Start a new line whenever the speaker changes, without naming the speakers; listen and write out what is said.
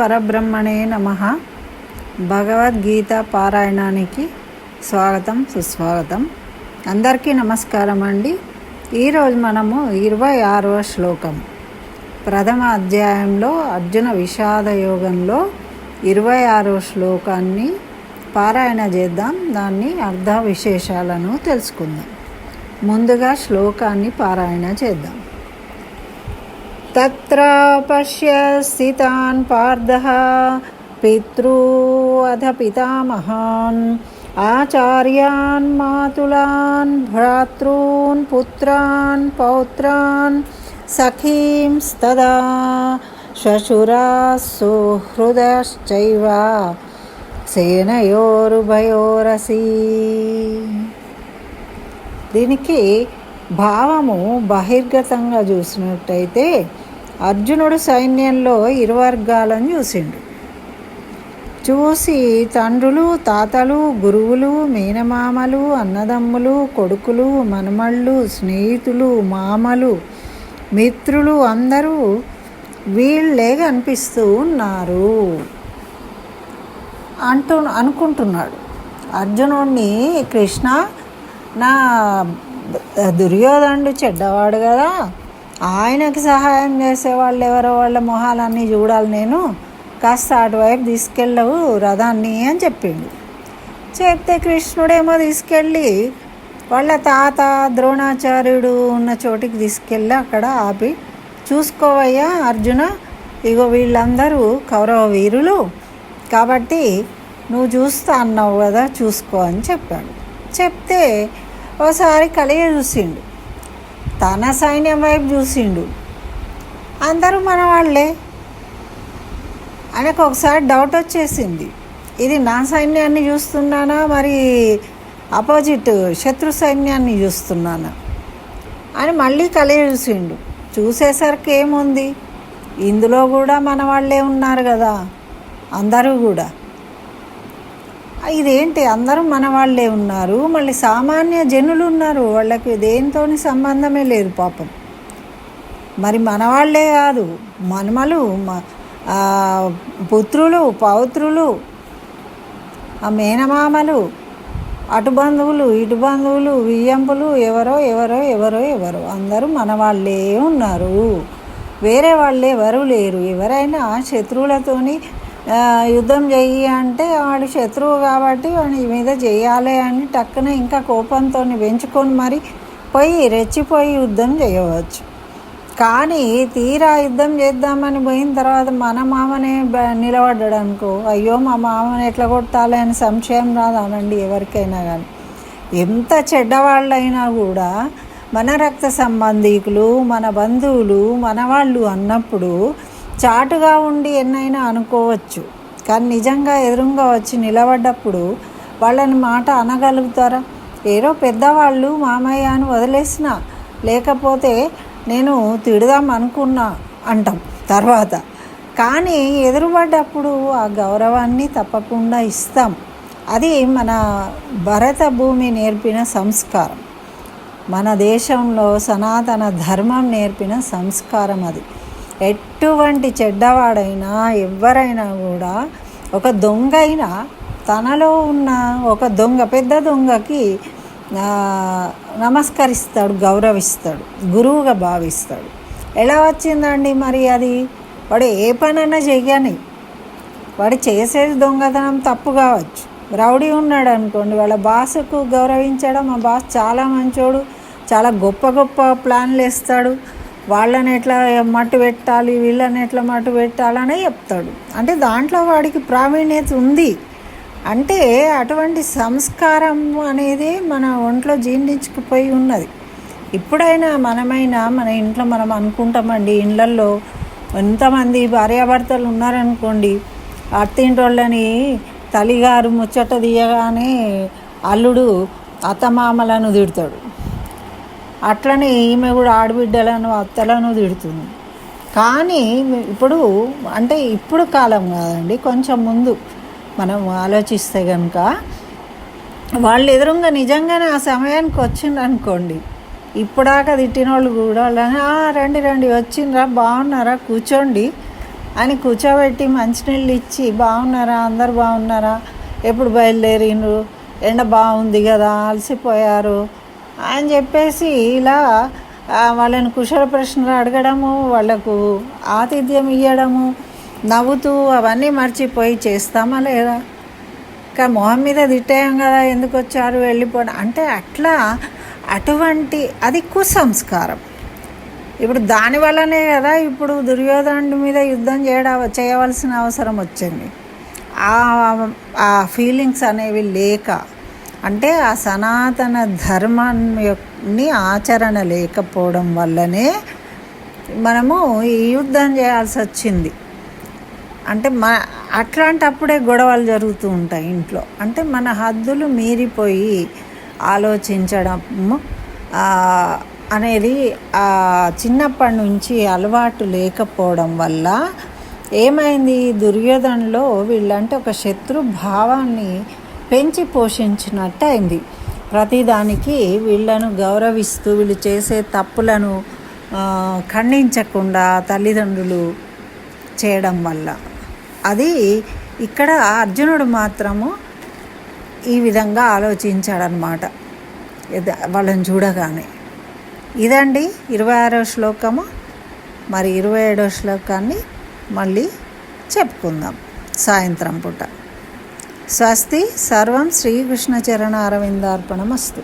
పరబ్రహ్మణే నమ. భగవద్గీత పారాయణానికి స్వాగతం సుస్వాగతం. అందరికీ నమస్కారం అండి. ఈరోజు మనము ఇరవై ఆరవ శ్లోకం. ప్రథమ అధ్యాయంలో అర్జున విషాద యోగంలో ఇరవై ఆరవ శ్లోకాన్ని పారాయణ చేద్దాం. దాన్ని అర్ధ విశేషాలను తెలుసుకుందాం. ముందుగా శ్లోకాన్ని పారాయణ చేద్దాం. తత్ర పశ్య స్థితాన్ పార్థः పితॄ పితామహాన్ ఆచార్యాన్ మాతులాన్ భ్రాతॄన్ పుత్రాన్ పౌత్రాన్ సఖీంస్తదా శ్వశురాः సుహృదశ్చైవ సేనయోరుభయోరసి దీనికి భావము బహిర్గతంగా చూసినట్టయితే అర్జునుడు సైన్యంలో ఇరువర్గాలను చూసిండు. చూసి తండ్రులు తాతలు గురువులు మేనమామలు అన్నదమ్ములు కొడుకులు మనమళ్ళు స్నేహితులు మామలు మిత్రులు అందరూ వీళ్ళే కనిపిస్తూ ఉన్నారు అంటూ అనుకుంటున్నాడు. అర్జునుడిని కృష్ణ నా దుర్యోధనుడు చెడ్డవాడు కదా ఆయనకి సహాయం చేసే వాళ్ళు ఎవరో వాళ్ళ మొహాలన్నీ చూడాలి నేను. కాస్త అటువైపు తీసుకెళ్ళవు రథాన్ని అని చెప్పిండు. చెప్తే కృష్ణుడేమో తీసుకెళ్ళి వాళ్ళ తాత ద్రోణాచార్యుడు ఉన్న చోటికి తీసుకెళ్ళి అక్కడ ఆపి చూసుకోవయ్యా అర్జున ఇగో వీళ్ళందరూ కౌరవ వీరులు. కాబట్టి నువ్వు చూస్తా అన్నావు కదా చూసుకో అని చెప్పాడు. చెప్తే ఓసారి కలిగి చూసిండు. తన సైన్యం వైపు చూసిండు. అందరూ మన వాళ్ళే ఆయనకు ఒకసారి డౌట్ వచ్చేసింది. ఇది నా సైన్యాన్ని చూస్తున్నానా? మరి అపోజిట్ శత్రు సైన్యాన్ని చూస్తున్నానా? అని మళ్ళీ కలిగి చూసిండు. చూసేసరికి ఏముంది? ఇందులో కూడా మన వాళ్ళే ఉన్నారు కదా. అందరూ కూడా. ఇదేంటి? అందరూ మన వాళ్ళే ఉన్నారు. మళ్ళీ సామాన్య జనులు ఉన్నారు. వాళ్ళకి దేనితో సంబంధమే లేదు పాపం. మరి మన వాళ్ళే కాదు. మనమలు పుత్రులు పౌత్రులు ఆ మేనమామలు అటు బంధువులు ఇటు బంధువులు వియ్యంపులు ఎవరో ఎవరో ఎవరో ఎవరో. అందరూ మన వాళ్ళే ఉన్నారు. వేరే వాళ్ళు ఎవరు లేరు. ఎవరైనా శత్రువులతోని యుద్ధం చెయ్యి అంటే వాడు శత్రువు కాబట్టి వాడి మీద చేయాలి అని టక్కున ఇంకా కోపంతో పెంచుకొని మరి పోయి రెచ్చిపోయి యుద్ధం చేయవచ్చు. కానీ తీరా యుద్ధం చేద్దామని పోయిన తర్వాత మన మామనే నిలబడ్డాడు అనుకో అయ్యో మా మామని ఎట్లా కొట్టాలి అని సంశయం రాదానండి ఎవరికైనా కానీ ఎంత చెడ్డవాళ్ళైనా కూడా మన రక్త సంబంధీకులు మన బంధువులు మన వాళ్ళు అన్నప్పుడు చాటుగా ఉండి ఎన్నైనా అనుకోవచ్చు. కానీ నిజంగా ఎదురుగా వచ్చి నిలబడ్డప్పుడు వాళ్ళని మాట అనగలుగుతారా? ఏదో పెద్దవాళ్ళు మామయ్య అని వదిలేసిన లేకపోతే నేను తిడదాం అనుకున్నా అంటాం తర్వాత. కానీ ఎదురుపడ్డప్పుడు ఆ గౌరవాన్ని తప్పకుండా ఇస్తాం. అది మన భరత భూమి నేర్పిన సంస్కారం. మన దేశంలో సనాతన ధర్మం నేర్పిన సంస్కారం అది. ఎటువంటి చెడ్డవాడైనా ఎవరైనా కూడా ఒక దొంగ అయినా తనలో ఉన్న ఒక దొంగ పెద్ద దొంగకి నమస్కరిస్తాడు గౌరవిస్తాడు గురువుగా భావిస్తాడు. ఎలా వచ్చిందండి మరి అది? వాడు ఏ పనైనా చేయని వాడు చేసేది దొంగతనం తప్పు కావచ్చు. రౌడీ ఉన్నాడు అనుకోండి వాళ్ళ బాసుకు గౌరవించడం ఆ బాస్ చాలా మంచోడు చాలా గొప్ప గొప్ప ప్లాన్లు వేస్తాడు. వాళ్ళని ఎట్లా మట్టు పెట్టాలి వీళ్ళని ఎట్లా మట్టు పెట్టాలని చెప్తాడు. అంటే దాంట్లో వాడికి ప్రావీణ్యత ఉంది. అంటే అటువంటి సంస్కారం అనేది మన ఒంట్లో జీర్ణించుకుపోయి ఉన్నది. ఇప్పుడైనా మనమైనా మన ఇంట్లో మనం అనుకుంటామండి ఇళ్ళల్లో ఎంతమంది భార్యాభర్తలు ఉన్నారనుకోండి అత్తింటోళ్ళని తల్లిగారు ముచ్చట తీయగానే అల్లుడు అత్తమామలను తిడతాడు. అట్లనే ఈమె కూడా ఆడబిడ్డలను అత్తలను తిడుతుంది. కానీ ఇప్పుడు అంటే ఇప్పుడు కాలం కాదండి కొంచెం ముందు మనం ఆలోచిస్తే కనుక వాళ్ళు ఎదురుగా నిజంగానే ఆ సమయానికి వచ్చిండ్రు అనుకోండి ఇప్పుడాక తిట్టిన వాళ్ళు కూడా రండి రండి వచ్చిండ్రా బాగున్నారా కూర్చోండి అని కూర్చోబెట్టి మంచినీళ్ళు ఇచ్చి బాగున్నారా అందరు బాగున్నారా ఎప్పుడు బయలుదేరిండ్రు ఎండ బాగుంది కదా అలసిపోయారు అని చెప్పేసి ఇలా వాళ్ళని కుశల ప్రశ్నలు అడగడము వాళ్ళకు ఆతిథ్యం ఇవ్వడము నవ్వుతూ అవన్నీ మర్చిపోయి చేస్తామా లేదా? కానీ మొహం మీద తిట్టేయం కదా ఎందుకు వచ్చారు వెళ్ళిపోవడం? అంటే అట్లా అటువంటి అది కుసంస్కారం. ఇప్పుడు దానివల్లనే కదా ఇప్పుడు దుర్యోధనుడి మీద యుద్ధం చేయడం చేయవలసిన అవసరం వచ్చింది. ఆ ఆ ఫీలింగ్స్ అనేవి లేక అంటే ఆ సనాతన ధర్మాన్ని ఆచరణ లేకపోవడం వల్లనే మనము ఈ యుద్ధం చేయాల్సి వచ్చింది. అంటే మ అట్లాంటప్పుడే గొడవలు జరుగుతూ ఉంటాయి ఇంట్లో. అంటే మన హద్దులు మీరిపోయి ఆలోచించడము అనేది చిన్నప్పటి నుంచి అలవాటు లేకపోవడం వల్ల ఏమైంది? దుర్యోధనలో వీళ్ళంటే ఒక శత్రు భావాన్ని పెంచి పోషించినట్టు అయింది ప్రతిదానికి వీళ్ళను గౌరవిస్తూ వీళ్ళు చేసే తప్పులను ఖండించకుండా తల్లిదండ్రులు చేయడం వల్ల. అది ఇక్కడ అర్జునుడు మాత్రము ఈ విధంగా ఆలోచించాడనమాట వాళ్ళని చూడగానే. ఇదండి ఇరవై ఆరో శ్లోకము. మరి ఇరవై ఏడో శ్లోకాన్ని మళ్ళీ చెప్పుకుందాం సాయంత్రం పూట. స్వస్తి సర్వం శ్రీకృష్ణ చరణ అరవిందార్పణమస్తు